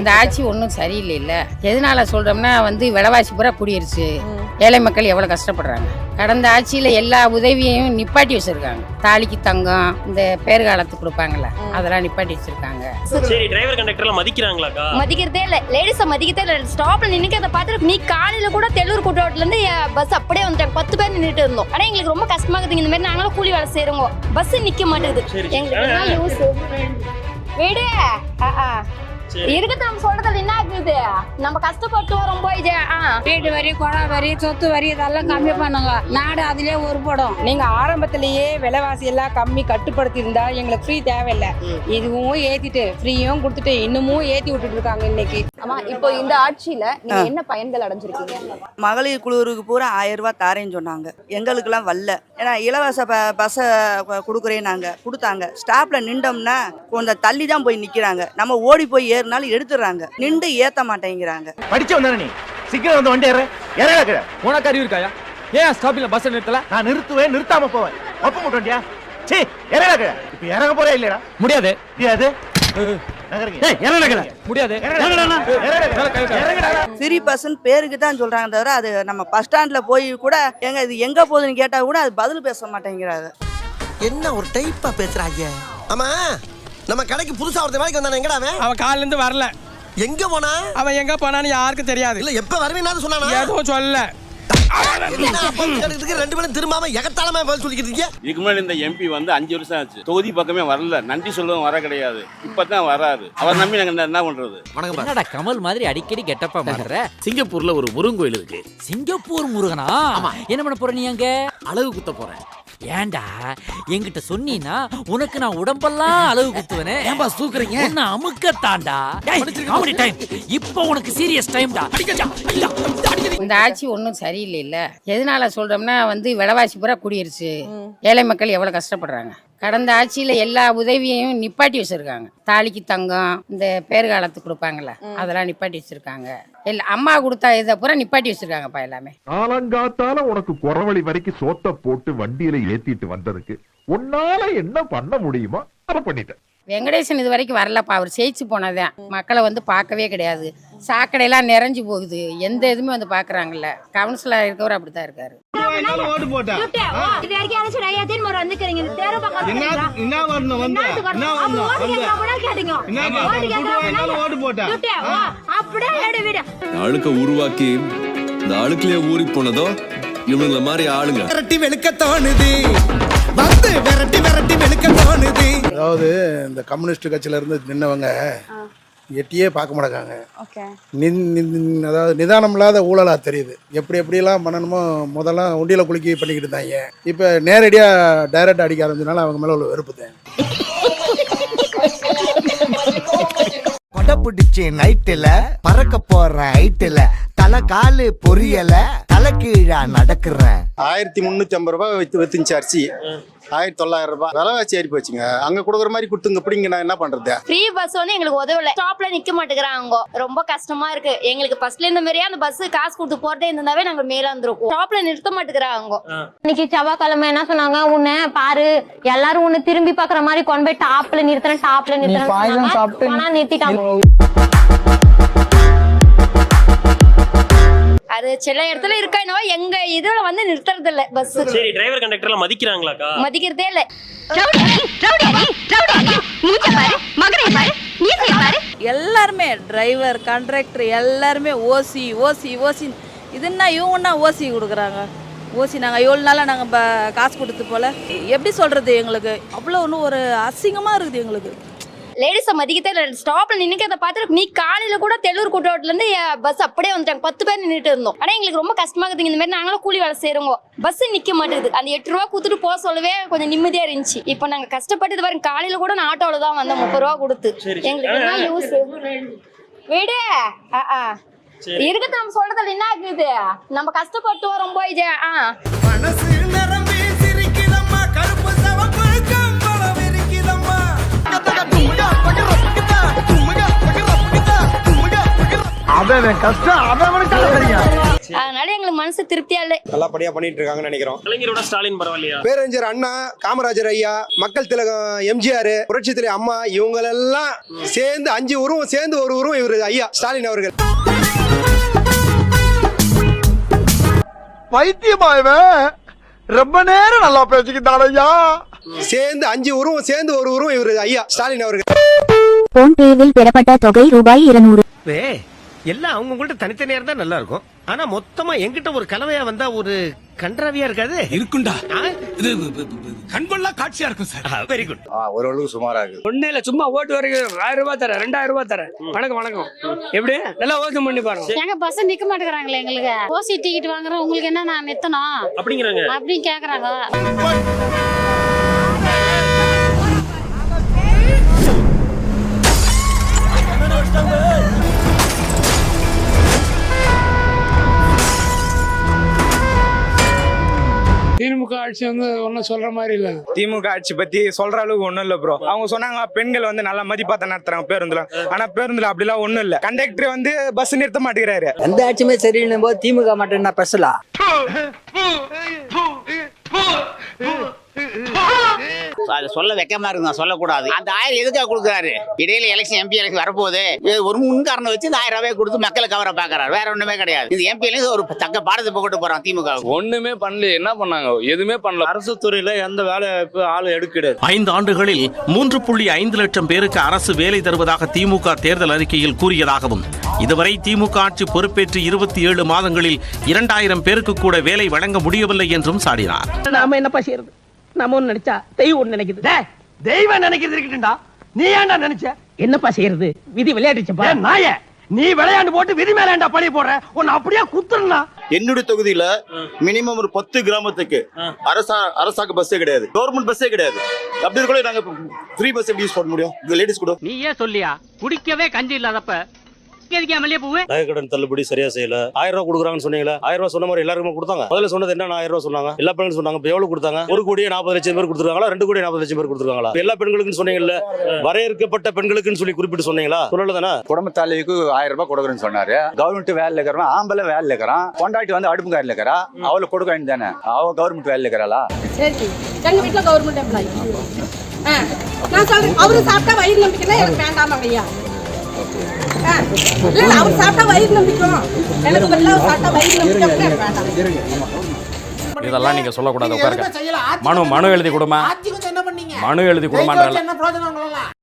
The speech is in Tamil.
இந்த ஆட்சி ஒன்றும் சரியில்லை இல்ல எதனால சொல்றோம்னா வந்து விலைவாசி பூரா கூடிருச்சு. ஏழை மக்கள் எவ்வளவு கஷ்டப்படுறாங்க. கடந்த ஆட்சியில எல்லா உதவியையும் நிப்பாட்டி வச்சிருக்காங்க. தாலிக்கு தங்கம் இந்த பேறுகாலத்துக்கு கொடுப்பாங்கல்ல அதெல்லாம் நிப்பாட்டி வச்சிருக்காங்க. சரி டிரைவர் கண்டக்டர்லாம் மதிக்கிறாங்களாக்கா? மதிக்கிறதே இல்ல. லேடிஸ மதிக்கிறதே இல்ல. ஸ்டாப்ல நின்னுக்கிறத பார்த்துட்டு நீ காலையில கூட தெல்லூர் கூட்டோட்ல இருந்து பஸ் அப்படியே வந்துட்டாங்க பத்து பேர் நின்னுட்டு இருந்தோம். ஆனா எங்களுக்கு ரொம்ப கஷ்டமா இருக்குது இந்த மாதிரி நாங்களும் கூலி வேலை செய்யறோங்க பஸ் நிக்க மாட்டேங்குது. சரி. எங்களுக்கு யூஸ் விடு. ஆ, ஆ. சரி. இருக்குது நம்ம சொல்றதுல நம்ம கஷ்டப்பட்டு வரோம் போய் ஜெ- ஆ வீட்டு வரி கொடை வரி சொத்து வரி இதெல்லாம் கம்மி பண்ணுங்க. நாடு அதிலே உருப்படும். நீங்க ஆரம்பத்திலேயே விலைவாசி எல்லாம் கம்மி கட்டுப்படுத்தி இருந்தா எங்களுக்கு ஃப்ரீ தேவையில்லை. இதுவும் ஏத்திட்டு ஃப்ரீயும் கொடுத்துட்டு இன்னமும் ஏத்தி விட்டுட்டு இருக்காங்க இன்னைக்கு. ஆமா இப்போ இந்த ஆட்சியில நீங்க என்ன பயன்கள் அடைஞ்சிருக்கீங்க? மகளிர் குழுவுக்கு பூரா ஆயிரம் ரூபாய் தாரேன்னு சொன்னாங்க. எங்களுக்கெல்லாம் வரல. ஏன்னா இலவச ப பஸ்ஸை கொடுக்குறேன் நாங்கள் கொடுத்தாங்க. ஸ்டாப்பில் நின்றோம்னா கொஞ்சம் தள்ளி தான் போய் நிற்கிறாங்க நம்ம ஓடி போய் ஏறினாலும் எடுத்துடுறாங்க. நின்று ஏற்ற மாட்டேங்கிறாங்க படிச்சு வந்தானே நீ? சீக்கிரம் வந்து வண்டி ஏற. இறங்க உனக்கு அறிவு இருக்காயா? ஏன் ஸ்டாப்பில் பஸ் நிறுத்தல? நான் நிறுத்துவேன் நிறுத்தாம போவேன். ஒப்ப மட்டும் வண்டியா சீ இறங்க இப்ப இறங்க போறே இல்லையா முடியாது. முடியாது. ஃப்ரீ பஸ்ஸுன்னு பேருக்கு தான் சொல்கிறாங்க தவிர அது நம்ம பஸ் ஸ்டாண்டில் போய் கூட எங்க இது எங்கே போகுதுன்னு கேட்டால் கூட அது பதில் பேச மாட்டேங்கிறாங்க. என்ன ஒரு டைப்பா பேசுறாங்க? ஆமா நம்ம கடைக்கு புதுசா ஒருத்தன் வேலைக்கு வந்தானே எங்கடா அவன்? அவன் காலையில இருந்து வரல. எங்க போனா? அவன் எங்க போனான்னு யாருக்கும் தெரியாது. இல்ல எப்ப வருவேன்னு சொன்னானா? எதுவும் கேட்டதுக்கு ரெண்டு பேரும் திரும்பாம எகத்தாளமா பதில் சொல்லிக்கிட்டு இதுக்கு முன்னாடி இந்த எம்பி வந்து அஞ்சு வருஷம் ஆச்சு. தொகுதி பக்கமே வரல. நன்றி சொல்லவும் வர கிடையாது. இப்பதான் வராரு. அவர் நம்பி நாங்க என்ன பண்றது? வணக்கம் என்னடா கமல் மாதிரி அடிக்கடி கெட்டப்பா மாட்டுற? சிங்கப்பூர்ல ஒரு முருங்கோயில் இருக்கு. சிங்கப்பூர் முருகனா? என்ன பண்ண போற நீ அங்க? அழகு குத்த போறேன். ஏன்டா? என்கிட்ட சொன்னீனா உனக்கு நான் உடம்பெல்லாம் அளவு குத்துவனே. ஏன்பா தூக்குறீங்க உன்னை அமுக்கத்தாண்டா காமெடி டைம் இப்போ உனக்கு சீரியஸ் டைம்டா இந்த ஆட்சி ஒன்றும் சரியில்லை இல்ல எதனால சொல்றோம்னா வந்து விலைவாசி பூரா கூடிருச்சு. ஏழை மக்கள் எவ்வளவு கஷ்டப்படுறாங்க. கடந்த ஆட்சியில எல்லா உதவியையும் நிப்பாட்டி வச்சிருக்காங்க. தாலிக்கு தங்கம் இந்த பேறுகாலத்துக்கு கொடுப்பாங்கல்ல அதெல்லாம் நிப்பாட்டி வச்சிருக்காங்க. இல்ல அம்மா கொடுத்தா இதை பூரா நிப்பாட்டி வச்சிருக்காங்கப்பா எல்லாமே. காலங்காத்தால உனக்கு குறவழி வரைக்கும் சோத்த போட்டு வண்டியில ஏத்திட்டு வந்ததுக்கு உன்னால என்ன பண்ண முடியுமோ அதை பண்ணிட்டேன். வெங்கடேசன் இது வரைக்கும் வரலப்பா. அவர் ஜெயிச்சு போனதான் மக்களை வந்து பார்க்கவே கிடையாது. சாக்கடையெல்லாம் நிறைஞ்சு போகுது. எந்த இதுவுமே வந்து பார்க்கறாங்கல்ல. கவுன்சிலர் இருக்கவர் அப்படித்தான் இருக்காரு. இது வரைக்கும் யாராச்சும் நிறைய தேன் முறை வந்துக்கிறீங்க. இந்த தேர்வு பக்கம் என்ன வரணும் வந்து அப்படியே எடு விடு. அழுக்க உருவாக்கி இந்த அழுக்குலயே ஊறி போனதோ இவனுங்கள மாதிரி ஆளுங்க. விரட்டி வெளுக்க தோணுது. வந்து விரட்டி விரட்டி வெளுக்க தோணுது. அதாவது இந்த கம்யூனிஸ்ட் கட்சியில இருந்து நின்னவங்க எட்டியே பார்க்க மாட்டாங்க ஓகே. நின் நின்- அதாவது நிதானம் இல்லாத ஊழலா தெரியுது. எப்படி எப்படிலாம் பண்ணணுமோ முதல்ல உண்டியில குலுக்கி பண்ணிக்கிட்டு இருந்தாங்க. இப்போ நேரடியாக டைரக்ட் அடிக்க ஆரம்பிச்சனால அவங்க மேலே உள்ள வெறுப்பு தான். கொடை பிடிச்சி நைட்டுல பறக்க போற ஹைட்டுல தலை காலு பொரியல தலை கீழா நடக்கிறேன் ஆயிரத்தி முந்நூற்றி ஐம்பது ரூபாய் வித்து வித்துச்சு அரிசி. ஆயிரத்தி தொள்ளாயிரம் ரூபாய். விலைவாசி ஏறி போச்சுங்க. அங்கே கொடுக்குற மாதிரி கொடுத்துங்க பிடிங்க நான் என்ன பண்ணுறது ஃப்ரீ பஸ் வந்து எங்களுக்கு உதவல. ஸ்டாப்ல நிக்க மாட்டேங்கிறாங்க. ரொம்ப கஷ்டமா இருக்கு. எங்களுக்கு ஃபர்ஸ்ட்ல இந்த மாதிரியே அந்த பஸ் காசு கொடுத்து போறதே இருந்தாவே நாங்க மேல இருந்திருக்கோம் ஸ்டாப்ல நிறுத்த மாட்டேங்கிறாங்க. இன்னைக்கு செவ்வாய்க்கிழமை என்ன சொன்னாங்க? உன்னை பாரு. எல்லாரும் உன்னை திரும்பி பாக்குற மாதிரி கொண்டு போய் டாப்ல நிறுத்துறேன் டாப்ல நிறுத்துறேன் நிறுத்திட்டாங்க. அது சில இடத்துல இருக்கா என்னவோ எங்க இதுல வந்து நிறுத்துறது இல்ல பஸ் சரி டிரைவர் கண்டக்டர்லாம் மதிக்கிறாங்களாக்கா? மதிக்கிறதே இல்ல. எல்லாருமே டிரைவர் கண்ட்ராக்டர் எல்லாருமே ஓசி ஓசி ஓசி இதுன்னா இவங்கன்னா ஓசி கொடுக்குறாங்க. ஓசி நாங்கள் எவ்வளோ நாளாக நாங்கள் காசு கொடுத்து போல. எப்படி சொல்கிறது எங்களுக்கு? அவ்வளோ ஒன்றும் ஒரு அசிங்கமாக இருக்குது எங்களுக்கு. லேடிஸ மதிக்கிறதே இல்ல. ஸ்டாப்ல நின்னுக்கிறத பார்த்துட்டு நீ காலையில கூட தெல்லூர் கூட்டோட்ல இருந்து பஸ் அப்படியே வந்துட்டாங்க. பத்து பேர் நின்னுட்டு இருந்தோம். ஆனா எங்களுக்கு ரொம்ப கஷ்டமா இருக்குது. இந்த மாதிரி நாங்களும் கூலி வேலை செய்யறோங்க பஸ் நிக்க மாட்டேங்குது. அந்த எட்டு ரூபா கொடுத்துட்டு போக சொல்லவே கொஞ்சம் நிம்மதியா இருந்துச்சு. இப்போ நாங்க கஷ்டப்பட்டு இது பாருங்க காலையில கூட நான் ஆட்டோல தான் வந்தோம் முப்பது ரூபா கொடுத்து. சரி. எங்களுக்கு என்ன யூஸ் விடு. ஆ, ஆ. சரி. இருக்குது நம்ம சொல்றதுல என்ன இருக்குது நம்ம கஷ்டப்பட்டு வரோம் போய் ஜெ- ஆ. அதனால எங்களுக்கு மனசு திருப்தியா இல்லை. நல்லபடியா பண்ணிட்டு இருக்காங்கன்னு நினைக்கிறோம். கலைஞரோட ஸ்டாலின் பரவாயில்லையா? பேரறிஞர் அண்ணா காமராஜர் ஐயா மக்கள் திலகம் எம்ஜிஆர் புரட்சி தலைவர் அம்மா இவங்களெல்லாம் சேர்ந்து அஞ்சு உருவம் சேர்ந்து ஒரு உருவம் இவர் ஐயா ஸ்டாலின் அவர்கள். பைத்தியமாயவன் ரொம்ப நேரம் நல்லா பேசிக்கிட்டான் ஐயா. சேர்ந்து அஞ்சு உருவம் சேர்ந்து ஒரு உருவம் இவர் ஐயா ஸ்டாலின் அவர்கள். போன்பேவில் பெறப்பட்ட தொகை ரூபாய் இருநூறு. எல்லாம் அவங்க உங்கள்ட்ட தனித்தனியா இருந்தா நல்லா இருக்கும் ஆனா மொத்தமா எங்கிட்ட ஒரு கலவையா வந்தா ஒரு கன்றாவியா இருக்காது? இருக்குண்டா. இது கண்கொள்ளா காட்சியா இருக்கும் சார். வெரி குட் ஓரளவுக்கு சுமாரா இருக்கு ஒண்ணு இல்ல சும்மா ஓட்டு வரைக்கும் ஆயிரம் ரூபாய் தரேன் ரெண்டாயிரம் ரூபாய் தரேன். வணக்கம் வணக்கம். எப்படி? நல்லா ஓட்டு பண்ணி பாருங்க. எங்க பஸ் நிக்க மாட்டேங்கிறாங்களே எங்களுக்கு. ஓசி டிக்கெட் வாங்குறோம் உங்களுக்கு என்ன நான் நித்தணும் அப்படிங்கிறாங்க. அப்படின்னு கேக்குறாங்க. ஆட்சி வந்து ஒன்னும் சொல்ற மாதிரி இல்ல. திமுக ஆட்சி பத்தி சொல்ற அளவுக்கு ஒண்ணும் இல்ல ப்ரோ அவங்க சொன்னாங்க பெண்கள் வந்து நல்லா மதிப்பாத்த நடத்துறாங்க பேருந்துல. ஆனா பேருந்துல அப்படிலாம் ஒண்ணும் இல்ல. கண்டக்டர் வந்து பஸ் நிறுத்த மாட்டேங்கிறாரு. எந்த ஆட்சியுமே சரியில்லைன்னு போது திமுக மட்டும் என்ன பெசலா? அது சொல்ல வெக்கமா இருக்கு நான் சொல்லக்கூடாது. அந்த ஆயிரம் எதுக்காக கொடுக்குறாரு? இடையில எலெக்ஷன் எம்பி எலெக்ஷன் வரப்போகுது. ஒரு முன்காரணம் வச்சு இந்த ஆயிரம் ரூபாய் கொடுத்து மக்களை கவர பாக்குறாரு வேற ஒண்ணுமே கிடையாது. இது எம்பி ஒரு தக்க பாடத்தை போட்டு போறான் திமுக ஒண்ணுமே பண்ணல என்ன பண்ணாங்க? எதுவுமே பண்ணல. அரசு துறையில எந்த வேலை வாய்ப்பு ஆள் எடுக்கிறது ஐந்து ஆண்டுகளில் மூன்று புள்ளி ஐந்து லட்சம் பேருக்கு அரசு வேலை தருவதாக திமுக தேர்தல் அறிக்கையில் கூறியதாகவும் இதுவரை திமுக ஆட்சி பொறுப்பேற்று இருபத்தி ஏழு மாதங்களில் இரண்டாயிரம் பேருக்கு கூட வேலை வழங்க முடியவில்லை என்றும் சாடினார். நாம என்னப்பா செய்யறது? நம்ம ஒண்ணு நினைச்சா தெய்வம் ஒண்ணு நினைக்குது தெய்வம் நினைக்கிறது இருக்கட்டும்டா. நீ ஏன்டா நினைச்ச? என்னப்பா செய்யறது? விதி விளையாடுச்சுப்பா நாய நீ விளையாண்டு போட்டு விதி மேலேண்டா பழி போடுற? உன்னை அப்படியே குத்துறா என்னுடைய தொகுதியில மினிமம் ஒரு பத்து கிராமத்துக்கு அரசா அரசாங்க பஸ்ஸே கிடையாது. கவர்மெண்ட் பஸ்ஸே கிடையாது. அப்படி இருக்கல நாங்க ஃப்ரீ பஸ் எப்படி யூஸ் பண்ண முடியும்? லேடிஸ் கூட. நீ ஏன் சொல்லியா? குடிக்கவே கஞ்சி இல்லாதப்ப நகைக்கடன் தள்ளுபடி சரியா செய்யல. ஆயிரம் ரூபாய் கொடுக்குறாங்கன்னு சொன்னீங்களா ஆயிரம் ரூபாய் சொன்ன மாதிரி எல்லாருக்குமே கொடுத்தாங்க. முதல்ல சொன்னது என்ன ஆயிரம் ரூபாய் சொன்னாங்க? எல்லா பெண்களும் சொன்னாங்க இப்ப எவ்வளவு கொடுத்தாங்க? ஒரு கோடியே நாற்பது லட்சம் பேர் கொடுத்துருக்காங்களா? ரெண்டு கோடி நாற்பது லட்சம் பேர் கொடுத்துருக்காங்களா? எல்லா பெண்களுக்குன்னு சொன்னீங்கல்ல வரையறுக்கப்பட்ட பெண்களுக்குன்னு சொல்லி குறிப்பிட்டு சொன்னீங்களா? சொல்லல தானே? குடும்பத்தாளிக்கு ஆயிரம் ரூபாய் கொடுக்குறேன்னு சொன்னாரு. கவர்மெண்ட் வேலையில இருக்கிறவன் ஆம்பளை வேலையில இருக்கிறான். கொண்டாட்டி வந்து அடுப்பு காரில் இருக்கிறா. அவளுக்கு கொடுக்க வேண்டியதானே அவ கவர்மெண்ட் வேலையில இருக்கிறாளா? சரி எங்க வீட்டுல கவர்மெண்ட் எம்ப்ளாயி நான் சொல்றேன். அவரு சாப்பிட்டா வயிறு நம்பிக்கைன்னா எனக்கு வேண்டாமாங்க ஐயா இல்ல அவர் சாப்பிட்டா வயிறு நம்பிக்கும் எனக்கு பதிலா அவர் சாப்பிட்டா வயிறு நம்பிக்கை எனக்கு வேண்டாம் இதெல்லாம் நீங்க சொல்லக்கூடாது உட்காருங்க மனு மனு எழுதி கொடுமா மனு எழுதி கொடுமான்ற